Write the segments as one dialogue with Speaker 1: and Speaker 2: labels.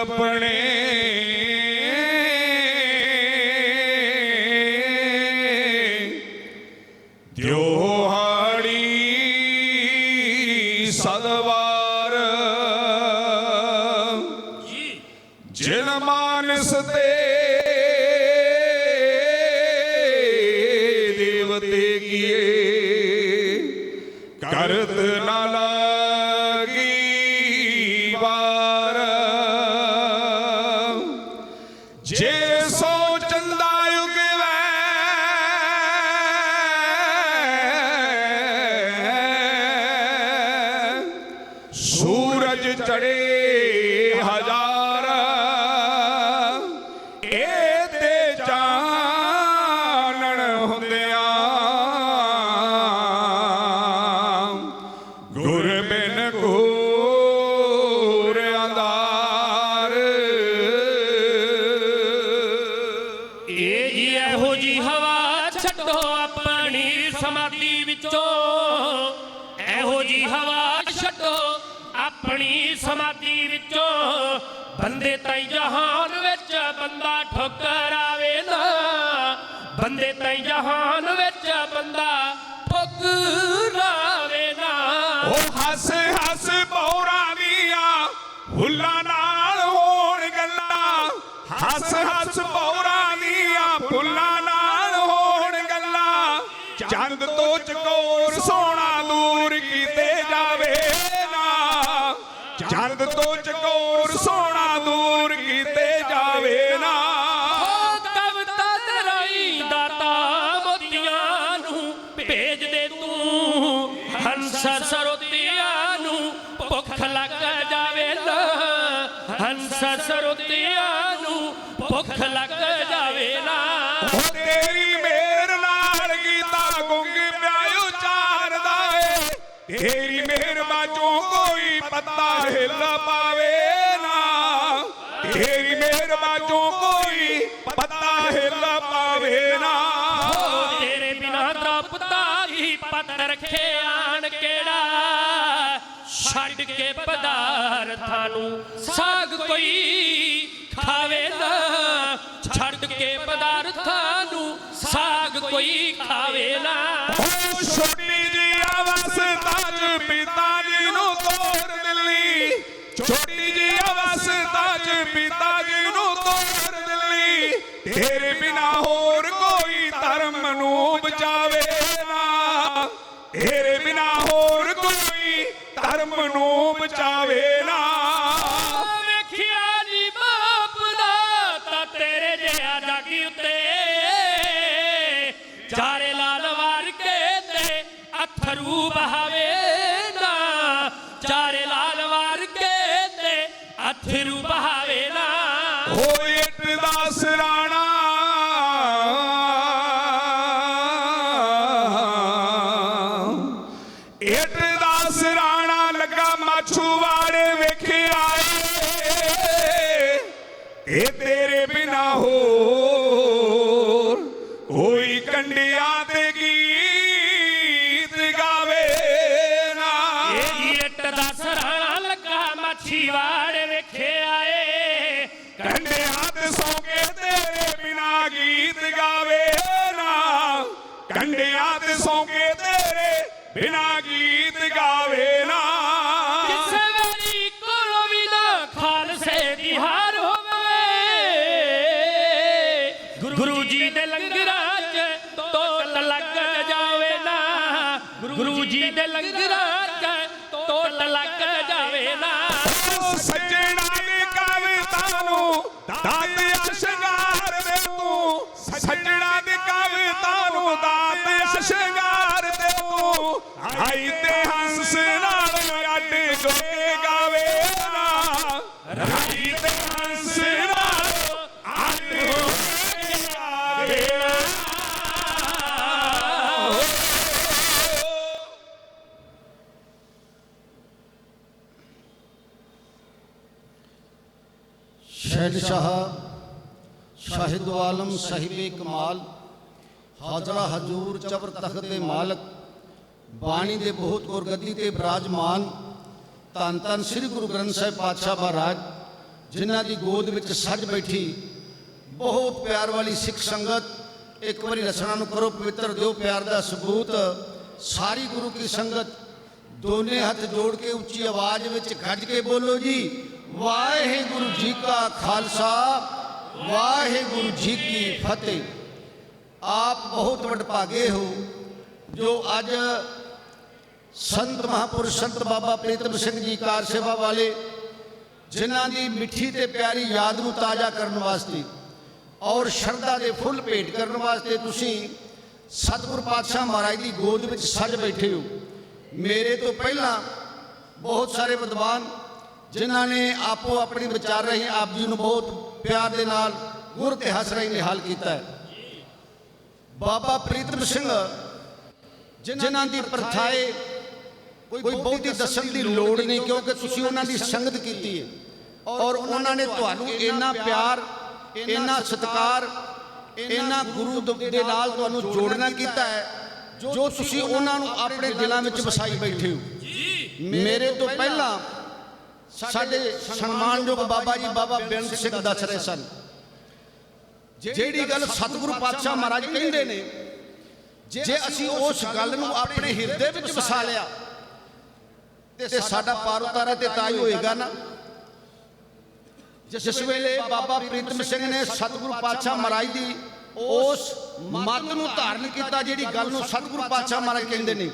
Speaker 1: ਆਪਣੇ
Speaker 2: ਜੇ
Speaker 1: ਸੋ ਚੰਦਾ ਉਗਵੈ ਸੂਰਜ ਚੜੇ ਹਜ਼ਾਰ ਇਹ ਤੇ ਚਾਨਣ ਹੁੰਦਿਆਂ ਗੁਰ
Speaker 2: ਜਹਾਨ ਵਿੱਚ ਬੰਦਾ ਠੋਕਰਾਵੇ ਨਾ, ਬੰਦੇ ਤਾਈ ਜਹਾਨ ਵਿੱਚ ਬੰਦਾ ਠੋਕਰਾਵੇ ਨਾ।
Speaker 1: ਉਹ ਹੱਸ ਹੱਸ ਬੌਰਾਂ ਦੀਆਂ ਫੁੱਲਾਂ ਨਾਲ ਹੋਣ ਗੱਲਾਂ। ਹੱਸ ਹੱਸ ਬੌਰਾਂ ਦੀਆਂ ਫੁੱਲਾਂ ਨਾਲ ਹੋਣ ਗੱਲਾਂ। ਚੰਦ ਤੋਂ ਚਕੋਰ ਸੋਨਾ ਦੂਰ ਕੀਤੇ ਜਾਵੇ ਨਾ। ਚੰਦ ਤੋਂ ਚਕੋਰ
Speaker 2: ਦੇ ਤੂੰ ਹੰਸ ਸਰੋਤਿਆਂ ਨੂੰ ਭੁੱਖ ਲੱਗ ਜਾਵੇ ਨਾ ਹੰਸ ਸਰੋਤਿਆਂ ਨੂੰ ਭੁੱਖ ਲੱਗ ਜਾਵੇ ਨਾ।
Speaker 1: ਤੇਰੀ ਮੇਰ ਨਾਲ ਗੀਤਾ ਗੁੰਗ ਪਿਆ ਉਚਾਰਦਾ ਏ। ਤੇਰੀ ਮਿਹਰ ਬਾਝੋਂ ਕੋਈ ਪੱਤਾ ਹਿੱਲ ਪਾਵੇ ਨਾ। ਤੇਰੀ ਮਿਹਰ ਬਾਝੋਂ ਕੋਈ ਪੱਤਾ ਹਿੱਲ ਪਾਵੇ ਨਾ।
Speaker 2: ਤੇਰੇ ਬਿਨਾ ਤ੍ਰਪਤਾ ਹੀ ਪਤ ਰਖੇ ਆਣ ਕਿਹੜਾ? ਛੱਡ ਕੇ ਪਦਾਰਥਾਂ ਨੂੰ ਸਾਗ ਕੋਈ ਖਾਵੇ ਨਾ ਛੱਡ ਕੇ ਪਦਾਰਥਾਂ ਨੂੰ ਸਾਗ ਕੋਈ ਖਾਵੇ ਨਾ
Speaker 1: ਛੋਟੀ ਜੀ ਅਵਸਥਾ ਤਾਜ ਪਿਤਾ ਜੀ ਨੂੰ ਤੋਰ ਦਿੱਲੀ। ਛੋਟੀ ਜੀ ਅਵਸਥਾ ਤਾਜ ਪਿਤਾ ਜੀ ਨੂੰ ਤੋਰ ਦਿੱਲੀ। ਤੇਰੇ ਬਿਨਾ ਹੋਰ ਕੋਈ ਧਰਮ ਨੂੰ ਬਚਾਵੇ। ਤੇਰੇ ਬਿਨਾ ਹੋਰ ਕੋਈ ਧਰਮ ਨੂੰ ਬਚਾਵੇ। ਕੰਡੇ ਹੱਥ ਸੌ ਕੇ ਤੇਰੇ ਬਿਨਾ ਗੀਤ ਗਾਵੇ ਨਾ।
Speaker 2: ਕਿਸੇ ਵਾਰੀ ਕੋਲੋਂ ਵੀ ਨਾ ਖਾਲਸੇ ਦੀ ਹਾਰ ਹੋਵੇ ਗੁਰੂ ਜੀ ਦੇ ਲੰਗਰਾਂ 'ਚ ਤੋਤ ਲੱਗ ਜਾਵੇ ਨਾ। ਗੁਰੂ ਜੀ ਦੇ ਲੰਗਰਾਂ 'ਚ ਤੋਤ ਲੱਗ ਜਾਵੇ ਨਾ।
Speaker 1: ਸੱਜਣਾ ਦੀ ਕਵਿਤਾ ਨੂੰ ਦਾਤਿਆ
Speaker 3: ਸ਼ਹਿਨशाह ਸ਼ਾਹਿਦ ਆਲਮ ਸਾਹਿਬੇ ਕਮਾਲ, ਹਾਜ਼ਰਾ ਹਜ਼ੂਰ ਚਬਰ ਤਖਤ ਦੇ ਮਾਲਕ, ਬਾਣੀ ਦੇ ਬਹੁਤ ਔਰ ਗੱਦੀ ਤੇ ਬਿਰਾਜਮਾਨ ਤਨ ਤਨ ਸ੍ਰੀ ਗੁਰੂ ਗ੍ਰੰਥ ਸਾਹਿਬ ਪਾਤਸ਼ਾਹ ਮਹਾਰਾਜ, ਜਿਨ੍ਹਾਂ ਦੀ ਗੋਦ ਵਿੱਚ ਸੱਜ ਬੈਠੀ, ਬਹੁਤ ਪਿਆਰ ਵਾਲੀ ਸਿੱਖ ਸੰਗਤ, ਇੱਕ ਵਾਰੀ ਰਸਨਾ ਨੂੰ ਕਰੋ, ਪਵਿੱਤਰ ਦਿਓ, ਪਿਆਰ ਦਾ ਸਬੂਤ, ਸਾਰੀ ਗੁਰੂ ਕੀ ਸੰਗਤ, ਦੋਨੇ ਹੱਥ ਜੋੜ ਕੇ ਉੱਚੀ ਆਵਾਜ਼ ਵਿੱਚ ਗੱਜ ਕੇ ਬੋਲੋ ਜੀ। ਵਾਹਿਗੁਰੂ ਜੀ ਕਾ ਖਾਲਸਾ, ਵਾਹਿਗੁਰੂ ਜੀ ਕੀ ਫਤਿਹ। ਆਪ ਬਹੁਤ ਵਡਭਾਗੇ ਹੋ, ਜੋ ਅੱਜ ਸੰਤ ਮਹਾਪੁਰਸ਼ ਸੰਤ ਬਾਬਾ ਪ੍ਰੀਤਮ ਸਿੰਘ ਜੀ ਕਾਰ ਸੇਵਾ ਵਾਲੇ, ਜਿਨ੍ਹਾਂ ਦੀ ਮਿੱਠੀ ਤੇ ਪਿਆਰੀ ਯਾਦ ਨੂੰ ਤਾਜ਼ਾ ਕਰਨ ਵਾਸਤੇ ਔਰ ਸ਼ਰਧਾ ਦੇ ਫੁੱਲ ਭੇਟ ਕਰਨ ਵਾਸਤੇ ਤੁਸੀਂ ਸਤਿਗੁਰ ਪਾਤਸ਼ਾਹ ਮਹਾਰਾਜ ਦੀ ਗੋਦ ਵਿੱਚ ਸੱਜ ਬੈਠੇ ਹੋ। ਮੇਰੇ ਤੋਂ ਪਹਿਲਾਂ ਬਹੁਤ ਸਾਰੇ ਵਿਦਵਾਨ ਜਿਨ੍ਹਾਂ ਨੇ ਆਪੋ ਆਪਣੀ ਵਿਚਾਰ ਰਹੀ ਆਪ ਜੀ ਨੂੰ ਬਹੁਤ ਪਿਆਰ ਦੇ ਨਾਲ ਗੁਰ ਤੇ ਹੱਸ ਰਹੀ ਨਿਹਾਲ ਕੀਤਾ ਹੈ। ਬਾਬਾ ਪ੍ਰੀਤਮ ਸਿੰਘ ਜਿਨ੍ਹਾਂ ਦੀ ਪ੍ਰਥਾਏ ਕੋਈ ਬਹੁਤੀ ਦੱਸਣ ਦੀ ਲੋੜ ਨਹੀਂ ਕਿਉਂਕਿ ਤੁਸੀਂ ਉਹਨਾਂ ਦੀ ਸੰਗਤ ਕੀਤੀ ਹੈ। ਔਰ ਉਹਨਾਂ ਨੇ ਤੁਹਾਨੂੰ ਇੰਨਾ ਪਿਆਰ ਇੰਨਾ ਸਤਿਕਾਰ ਇੰਨਾ ਗੁਰੂ ਦ- ਨਾਲ ਤੁਹਾਨੂੰ ਜੋੜਨਾ ਕੀਤਾ ਹੈ ਜੋ ਤੁਸੀਂ ਉਹਨਾਂ ਨੂੰ ਆਪਣੇ ਦਿਲਾਂ ਵਿੱਚ ਵਸਾਈ ਬੈਠੇ ਹੋ। ਮੇਰੇ ਤੋਂ ਪਹਿਲਾਂ ਸਾਡੇ ਸਨਮਾਨਯੋਗ ਬਾਬਾ ਜੀ ਬਾਬਾ ਬੇਅੰਤ ਸਿੰਘ ਦੱਸ ਰਹੇ ਸਨ। ਜਿਹੜੀ ਗੱਲ ਸਤਿਗੁਰੂ ਪਾਤਸ਼ਾਹ ਮਹਾਰਾਜ ਕਹਿੰਦੇ ਨੇ, ਜੇ ਅਸੀਂ ਉਸ ਗੱਲ ਨੂੰ ਆਪਣੇ ਹਿਰਦੇ ਵਿੱਚ ਵਸਾ ਲਿਆ, ਤੇ ਸਾਡਾ ਪਾਰ ਉਤਾਰਾ ਤੇ ਤਾਂ ਹੀ ਹੋਏਗਾ ਨਾ। ਜਿਸ ਵੇਲੇ ਬਾਬਾ ਪ੍ਰੀਤਮ ਸਿੰਘ ਨੇ ਸਤਿਗੁਰੂ ਪਾਤਸ਼ਾਹ ਮਹਾਰਾਜ ਦੀ ਉਸ ਮੱਤ ਨੂੰ ਧਾਰਨ ਕੀਤਾ, ਜਿਹੜੀ ਗੱਲ ਨੂੰ ਸਤਿਗੁਰੂ ਪਾਤਸ਼ਾਹ ਮਹਾਰਾਜ ਕਹਿੰਦੇ ਨੇ,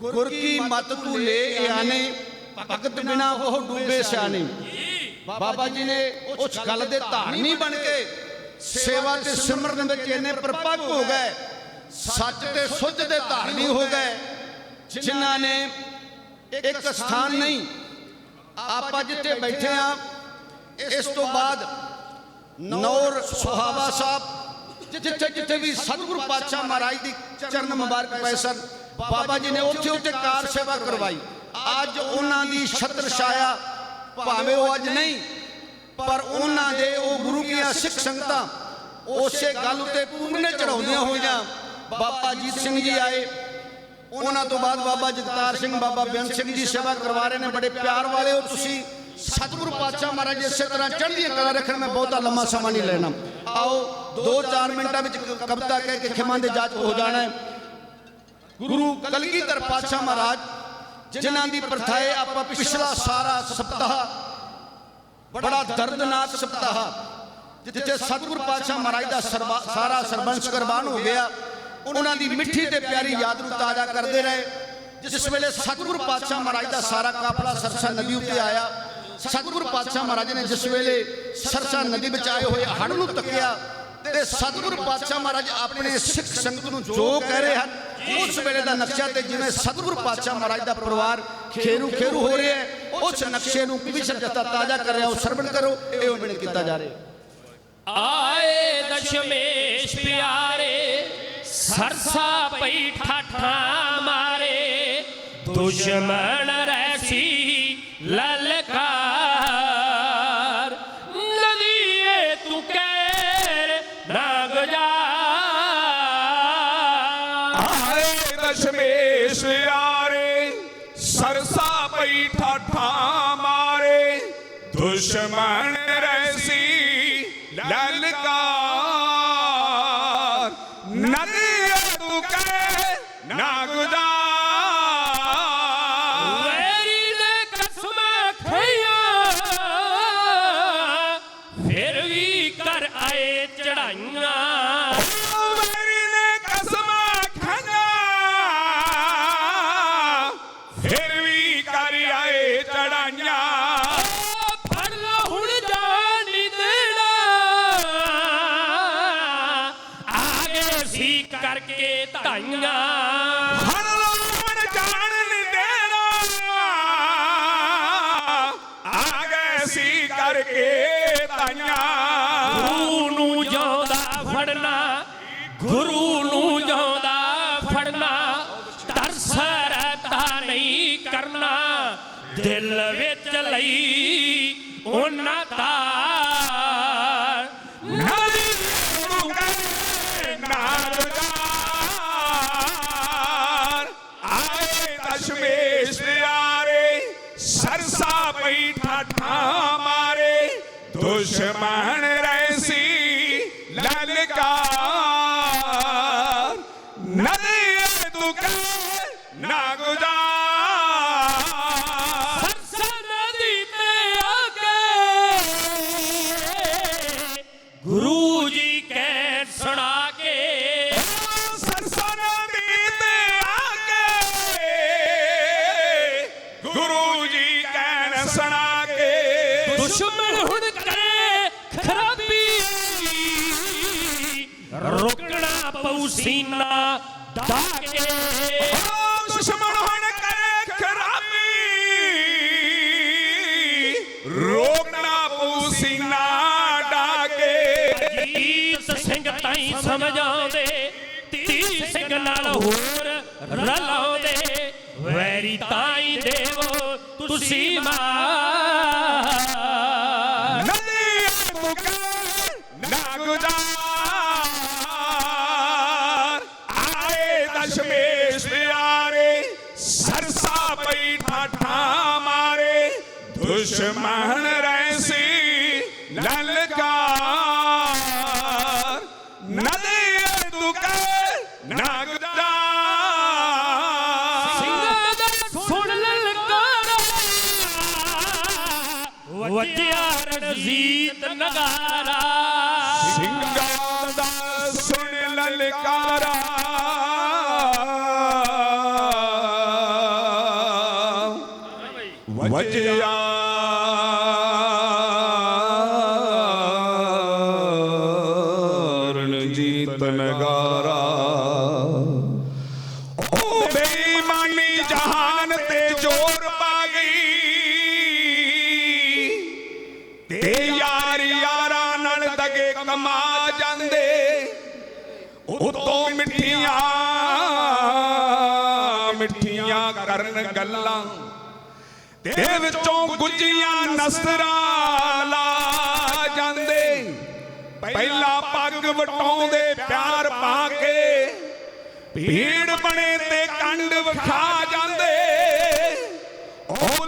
Speaker 3: ਗੁਰ ਕੀ ਮਤ ਤੂੰ ਲੈ ਆਨੇ ਭਗਤ ਬਿਨਾ ਉਹ ਡੂਬੇ ਸਿਆਣੇ ਬਾਬਾ ਜੀ ਨੇ ਉਸ ਗੱਲ ਦੇ ਧਾਰਨੀ ਬਣ ਕੇ ਸੇਵਾ ਤੇ ਸਿਮਰਨ ਵਿੱਚ ਇੰਨੇ ਪ੍ਰਪੱਕ ਹੋ ਗਏ। ਸੱਚ ਤੇ ਸੁੱਧ ਦੇ ਧਾਰਨੀ ਹੋ ਗਏ। ਜਿਨ੍ਹਾਂ ਨੇ ਇੱਕ ਸਥਾਨ ਨਹੀਂ ਆਪਾਂ ਜਿੱਥੇ ਬੈਠੇ ਆ ਇਸ ਤੋਂ ਬਾਅਦ ਨੌਰ ਸੁਹਾਵਾ ਸਾਹਿਬ ਜਿੱਥੇ ਜਿੱਥੇ ਵੀ ਸਤਿਗੁਰੂ ਪਾਤਸ਼ਾਹ ਮਹਾਰਾਜ ਦੀ ਚਰਨ ਮੁਬਾਰਕ ਪਏ ਸਨ ਬਾਬਾ ਜੀ ਨੇ ਉੱਥੇ ਉੱਥੇ ਕਾਰ ਸੇਵਾ ਕਰਵਾਈ। ਅੱਜ ਉਹਨਾਂ ਦੀ ਛਤਰ ਛਾਇਆ ਭਾਵੇਂ ਉਹ ਅੱਜ ਨਹੀਂ, ਪਰ ਉਹਨਾਂ ਦੇ ਉਹ ਗੁਰੂ ਕੀਆਂ ਸਿੱਖ ਸੰਗਤਾਂ ਉਸੇ ਗੱਲ ਉਤੇ ਪੂਰਨੇ ਚੜਾਉਂਦੀਆਂ ਹੋਈਆਂ। ਬਾਬਾ ਜੀਤ ਸਿੰਘ ਜੀ ਆਏ। ਉਹਨਾਂ ਤੋਂ ਬਾਅਦ ਬਾਬਾ ਜਗਤਾਰ ਸਿੰਘ, ਬਾਬਾ ਬੇਅੰਤ ਸਿੰਘ ਜੀ ਸੇਵਾ ਕਰਵਾ ਰਹੇ ਨੇ। ਬੜੇ ਪਿਆਰ ਵਾਲੇ ਹੋ ਤੁਸੀਂ। ਸਤਿਗੁਰੂ ਪਾਤਸ਼ਾਹ ਮਹਾਰਾਜ ਇਸੇ ਤਰ੍ਹਾਂ ਚੜ੍ਹਦੀਆਂ ਕਲਾ ਰੱਖਣ ਮੈਂ ਬਹੁਤਾ ਲੰਮਾ ਸਮਾਂ ਨਹੀਂ ਲੈਣਾ। ਆਓ 2-4 ਮਿੰਟਾਂ ਵਿੱਚ ਕਵਿਤਾ ਕਹਿ ਕੇ ਖਿਮਾਂ ਦੇ ਜਾਚ ਹੋ ਜਾਣਾ ਹੈ। ਗੁਰੂ ਕਲਗੀਧਰ ਪਾਤਸ਼ਾਹ ਮਹਾਰਾਜ ਜਿਨ੍ਹਾਂ ਦੀ ਪ੍ਰਥਾਏ ਆਪਾਂ ਪਿਛਲਾ ਸਾਰਾ ਸਪਤਾਹ ਬੜਾ ਦਰਦਨਾਕ ਸਪਤਾਹ ਜਿੱਥੇ ਸਤਿਗੁਰੂ ਪਾਤਸ਼ਾਹ ਮਹਾਰਾਜ ਦਾ ਸਰਬਾ- ਸਾਰਾ ਸਰਬੰਸ ਕੁਰਬਾਨ ਹੋ ਗਿਆ। ਉਹਨਾਂ ਦੀ ਮਿੱਠੀ ਤੇ ਪਿਆਰੀ ਯਾਦ ਨੂੰ ਤਾਜ਼ਾ ਕਰਦੇ ਰਹੇ। ਜਿਸ ਵੇਲੇ ਸਤਿਗੁਰੂ ਪਾਤਸ਼ਾਹ ਮਹਾਰਾਜ ਦਾ ਸਾਰਾ ਕਾਫਲਾ ਸਰਸਾ ਨਦੀ ਉੱਤੇ ਆਇਆ। ਸਤਿਗੁਰੂ ਪਾਤਸ਼ਾਹ ਮਹਾਰਾਜ ਨੇ ਜਿਸ ਵੇਲੇ ਸਰਸਾ ਨਦੀ ਵਿੱਚ ਆਏ ਹੋਏ ਹੜ ਨੂੰ ਤੱਕਿਆ ਤੇ ਸਤਿਗੁਰੂ ਪਾਤਸ਼ਾਹ ਮਹਾਰਾਜ ਆਪਣੇ ਸਿੱਖ ਸੰਗਤ ਨੂੰ ਜੋ ਕਹਿ ਰਹੇ ਹਨ ਉਸ ਵੇਲੇ ਦਾ ਨਕਸ਼ਾ ਤੇ ਜਿਵੇਂ ਸਤਿਗੁਰੂ ਪਾਤਸ਼ਾਹ ਮਹਾਰਾਜ ਦਾ ਪਰਿਵਾਰ ਖੇਰੂ ਖੇਰੂ ਹੋ ਰਿਹਾ ਹੈ, ਉਸ ਨਕਸ਼ੇ ਨੂੰ ਵਿਸ਼ਰ ਜਤਾ ਤਾਜ਼ਾ ਕਰ ਰਿਹਾ, ਉਹ ਸਰਵਣ ਕਰੋ, ਇਹ ਉਹ ਕੀਤਾ ਜਾ ਰਿਹਾ
Speaker 2: ਆਏ ਦਸ਼ਮੇਸ਼ ਪਿਆਰੇ, ਸਰਸਾ ਪਈ ਠਾਠਾ ਮਾਰੇ, ਦੁਸ਼ਮਣ ਰੈਸੀ ਲਲਕਾਰ
Speaker 1: ਦਸ਼ਮੇਸ਼ ਯਾਰੇ ਸਰਸਾ ਪਈ ਠਾਠਾ ਮਾਰੇ। ਦੁਸ਼ਮਣ ਰੈਸੀ ਲਲਕਾਰ ਨਦੀ ਤੂੰ ਕਹਿ, ਨਾ ਗੁਜ਼ਾਰ।
Speaker 2: ਫਿਰ ਵੀ ਕਰ ਆਏ ਚੜਾਈਆਂ। ਗੁਰੂ ਨੂੰ ਜਿਉਂਦਾ ਫੜਨਾ ਤਰਸ ਰਹਤਾ ਨਹੀਂ ਕਰਨਾ, ਦਿਲ ਵਿੱਚ ਲਈ ਉਹਨਾਂ ਦਾ।
Speaker 1: ਆਏ ਦਸ਼ਮੇਸ਼ ਪਿਆਰੇ, ਸਰਸਾ ਪਈ ਠਾਠਾ ਮਾਰੇ, ਦੁਸ਼ਮਣ
Speaker 2: ਦੁਸ਼ਮਣ ਹੁਣ ਕਰੇ ਖਰਾਬੀ ਰੋਕਣਾ ਪਊ ਸੀਨਾ ਢਾ ਕੇ
Speaker 1: ਦੁਸ਼ਮਣ ਹੁਣ ਕਰੇ ਖਰਾਬੀ। ਰੋਕਣਾ ਪਊ ਸੀਨਾ
Speaker 2: ਜੀਤ ਸਿੰਘ ਤਾਈ ਸਮਝਾਉਂਦੇ ਤੀ ਸਿੰਘ ਨਾਲ ਹੋਰ ਰਲਾਉਂਦੇ। ਵੈਰੀ ਤਾਈ ਦੇਵੋ ਤੁਸੀਂ
Speaker 1: ਦੁਸ਼ਮਣ ਰੈਸੀ ਲਲਕਾਰ ਨਦੀ ਤੂੰ ਕਹਿ ਨਾ ਗੁਜ਼ਾਰ
Speaker 2: ਸਿੰਘਾਂ ਦਾ ਸੁਣ ਲਲਕਾਰਾ ਵੱਜਿਆ ਰਣਜੀਤ ਨਗਾਰਾ।
Speaker 1: ਸਿੰਘਾਂ ਦਾ ਸੁਣ ਲਲਕਾਰਾ। ਵਜਿਆ ਤੇ ਪਾ ਗਈ। ਤੇ ਯਾਰ ਯਾਰਾਂ ਨਾਲ ਦਗੇ ਕਮਾ ਜਾਂਦੇ। ਉਤੋਂ ਮਿੱਠੀਆਂ ਮਿੱਠੀਆਂ ਕਰਨ ਗੱਲਾਂ। ਤੇ ਵਿੱਚੋਂ ਗੁੱਜੀਆਂ ਨਸਰਾਂ ਲਾ ਜਾਂਦੇ। ਪਹਿਲਾ ਪੱਗ ਵਟਾਉਂਦੇ, ਪਿਆਰ ਪਾ ਕੇ। ਭੀੜ ਬਣੇ ਤੇ ਕੰਡ ਵਿਖਾ ਜਾਂਦੇ।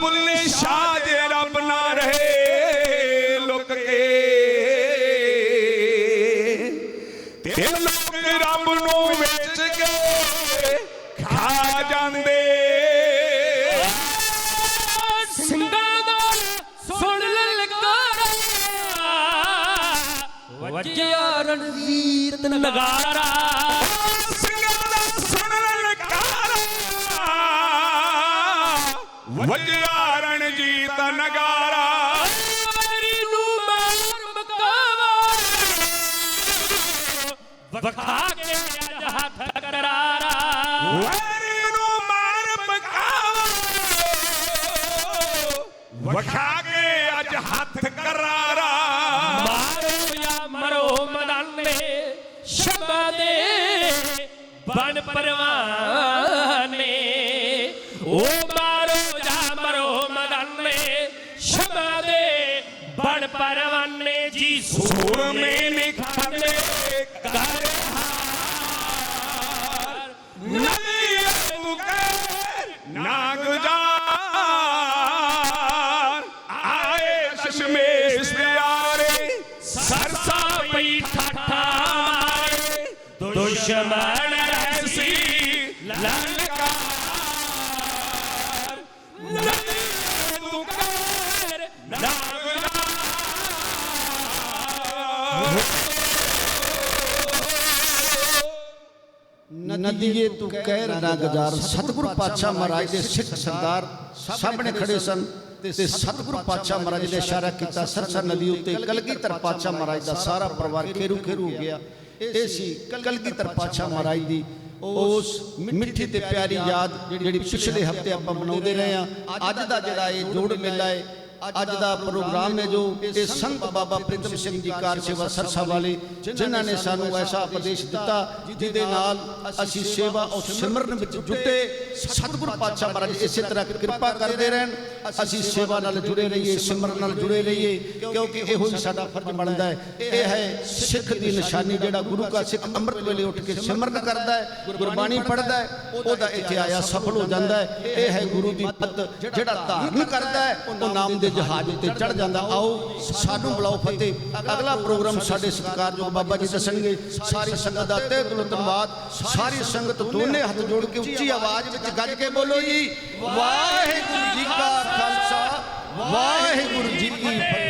Speaker 1: ਬੁੱਲੇ ਸ਼ਾਹ ਜੇ ਰੱਬ ਨਾ ਰਹੇ ਲੁਕ ਕੇ। ਤੇ ਲੋਕ ਰੱਬ ਨੂੰ ਵੇਚ ਕੇ ਖਾ ਜਾਂਦੇ।
Speaker 2: ਸਿੰਘਾਂ ਦਾ ਸੁਣ ਲਲਕਾਰਾ ਵੱਜਿਆ ਰਣਜੀਤ ਨਗਾਰਾ
Speaker 1: ਸਿੰਘਾਂ ਦਾ ਸੁਣ ਰਣਜੀਤ ਨਗਾਰਾ।
Speaker 2: ਮੇਰੀ ਨੂੰ ਮਾਰ ਮਕਾਵਾ ਵਖਾ ਕੇ ਅੱਜ ਹੱਥ ਕਰਾਰਾ।
Speaker 1: ਵੈਰੀ ਨੂੰ ਮਾਰ ਵਖਾ ਕੇ ਅੱਜ ਹੱਥ ਕਰਾਰਾ।
Speaker 2: ਮਾਰੋ ਜਾਂ ਮਰੋ ਮਨਾਨੇ ਸ਼ਬਾ ਦੇ ਪਰਵਾਨੇ। ਉਹ ਬਨ ਪਰਵਾਨੇ ਜੀ
Speaker 1: ਸੂਰਮੇ ਨਿਖਾਨੇ ਕਰ ਨਦੀ ਤੂੰ ਕਹਿ ਨਾ ਗੁਜ਼ਾਰ ਆਏ ਦਸ਼ਮੇਸ਼ ਪਿਆਰੇ,
Speaker 2: ਸਰਸਾ ਪਈ ਠਾਠਾ ਮਾਰੇ। ਦੁਸ਼ਮਣ
Speaker 1: ਐਸੀ
Speaker 2: ਲਲਕਾਰ।
Speaker 3: ਨਦੀਏ ਤੂੰ ਕਹਿ ਨਾ ਗੁਜ਼ਾਰ ਸਤਿਗੁਰੂ ਪਾਤਸ਼ਾਹ ਮਹਾਰਾਜ ਦੇ ਸਿੱਖ ਸਰਦਾਰ ਸਾਹਮਣੇ ਖੜੇ ਸਨ ਤੇ ਸਤਿਗੁਰੂ ਪਾਤਸ਼ਾਹ ਮਹਾਰਾਜ ਨੇ ਇਸ਼ਾਰਾ ਕੀਤਾ, ਸਰਸਾ ਨਦੀ ਉੱਤੇ ਕਲਗੀਧਰ ਪਾਤਸ਼ਾਹ ਮਹਾਰਾਜ ਦਾ ਸਾਰਾ ਪਰਿਵਾਰ ਖੇਰੂ ਖੇਰੂ ਹੋ ਗਿਆ। ਇਹ ਸੀ ਕਲਗੀਧਰ ਪਾਤਸ਼ਾਹ ਮਹਾਰਾਜ ਦੀ ਉਸ ਮਿੱਠੀ ਤੇ ਪਿਆਰੀ ਯਾਦ ਜਿਹੜੀ ਪਿਛਲੇ ਹਫ਼ਤੇ ਆਪਾਂ ਮਨਾਉਂਦੇ ਰਹੇ ਆ ਅੱਜ ਦਾ ਜਿਹੜਾ ਇਹ ਜੋੜ ਮੇਲਾ ਹੈ ਅੱਜ ਦਾ ਪ੍ਰੋਗਰਾਮ ਹੈ ਜੋ ਇਹ ਸੰਤ ਬਾਬਾ ਪ੍ਰੀਤਮ ਸਿੰਘ ਜੀ ਕਾਰ ਸੇਵਾ ਸਰਸਾ ਵਾਲੇ, ਜਿਨ੍ਹਾਂ ਨੇ ਸਾਨੂੰ ਐਸਾ ਉਪਦੇਸ਼ ਦਿੱਤਾ, ਜਿਹਦੇ ਨਾਲ ਅਸੀਂ ਸੇਵਾ ਔਰ ਸਿਮਰਨ ਵਿੱਚ ਜੁਟੇ, ਸਤਿਗੁਰੂ ਪਾਤਸ਼ਾਹ ਮਹਾਰਾਜ ਇਸੇ ਤਰ੍ਹਾਂ ਕਿਰਪਾ ਕਰਦੇ ਰਹਿਣ, ਅਸੀਂ ਸੇਵਾ ਨਾਲ ਜੁੜੇ ਰਹੀਏ, ਸਿਮਰਨ ਨਾਲ ਜੁੜੇ ਰਹੀਏ, ਕਿਉਂਕਿ ਇਹੋ ਹੀ ਸਾਡਾ ਫਰਜ਼ ਬਣਦਾ ਹੈ। ਇਹ ਹੈ ਸਿੱਖ ਦੀ ਨਿਸ਼ਾਨੀ, ਜਿਹੜਾ ਗੁਰੂ ਕਾ ਸਿੱਖ ਅੰਮ੍ਰਿਤ ਵੇਲੇ ਉੱਠ ਕੇ ਸਿਮਰਨ ਕਰਦਾ ਹੈ, ਗੁਰਬਾਣੀ ਪੜ੍ਹਦਾ ਹੈ, ਉਹਦਾ ਇੱਥੇ ਆਇਆ ਸਫਲ ਹੋ ਜਾਂਦਾ ਹੈ। ਇਹ ਹੈ ਗੁਰੂ ਦੀ ਪੱਤ, ਜਿਹੜਾ ਧਾਰਨ ਕਰਦਾ ਹੈ, ਉਹ ਨਾਮ ਦੇ ਜਹਾਜ਼ ਉੱਤੇ ਚੜ ਜਾਂਦਾ, ਆਓ ਸਾਨੂੰ ਬੁਲਾਓ ਫਤਿਹ। ਅਗਲਾ ਪ੍ਰੋਗਰਾਮ ਸਾਡੇ ਸਤਿਕਾਰਯੋਗ ਬਾਬਾ ਜੀ ਦੱਸਣਗੇ। ਸਾਰੀ ਸੰਗਤ ਦਾ ਤਹਿ ਦਿਲੋਂ ਧੰਨਵਾਦ। ਸਾਰੀ ਸੰਗਤ ਦੋਨੇ ਹੱਥ ਜੋੜ ਕੇ ਉੱਚੀ ਆਵਾਜ਼ ਵਿੱਚ ਗੱਜ ਕੇ ਬੋਲੋ ਜੀ। ਵਾਹਿਗੁਰੂ ਜੀ ਕਾ ਖਾਲਸਾ, ਵਾਹਿਗੁਰੂ ਜੀ ਕੀ ਫਤਿਹ।